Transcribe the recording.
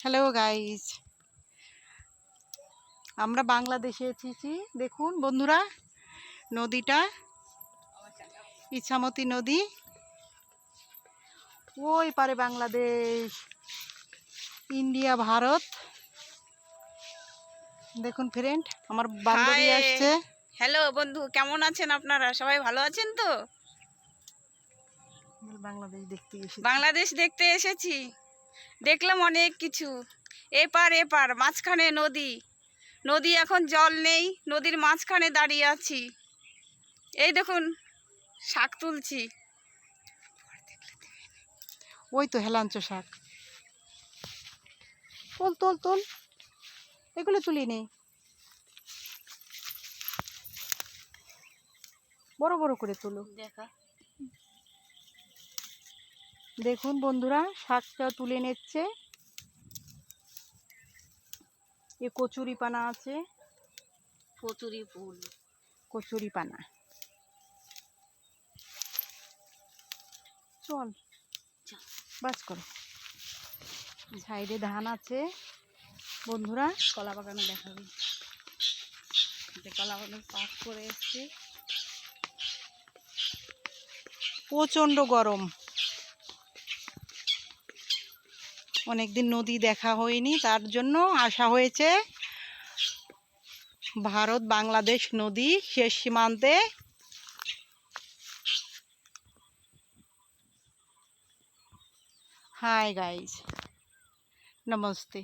Hello guys আমরা বাংলাদেশে এসেছি। দেখুন বন্ধুরা নদীটা ইছামতি নদী। ওই পারে বাংলাদেশ ইন্ডিয়া ভারত। দেখুন ফ্রেন্ড আমার বান্ধবী. আসছে। হ্যালো বন্ধু কেমন আছেন আপনারা? সবাই ভালো আছেন তো? বাংলাদেশ দেখতে এসেছি। বাংলাদেশ দেখতে এসেছি। দেখলাম অনেক কিছু। এপার এপার মাঝখানে নদী। নদী এখন জল নেই নদীর মাঝখানে দাঁড়িয়ে আছি। এই দেখুন শাক তুলছি। ওই তো হেলাঞ্চ শাক। তোল তোল তোল। এগুলো তুলি নেই বড় বড় করে তুলো। দেখা। দেখুন বন্ধুরা শাকটা তুলে নিচ্ছে। এ কচুরি পানা আছে। কচুরি ফুল। কচুরি পানা। চল বাস করো। সাইডে ধান আছে। বন্ধুরা কলা বাগানে দেখাবি কলা বাগানে পাক করে এসছি। প্রচণ্ড গরম। অনেকদিন নদী দেখা হয়নি, তার জন্য আসা হয়েছে ভারত বাংলাদেশ নদী শেষ সীমান্তে। Hi guys namaste.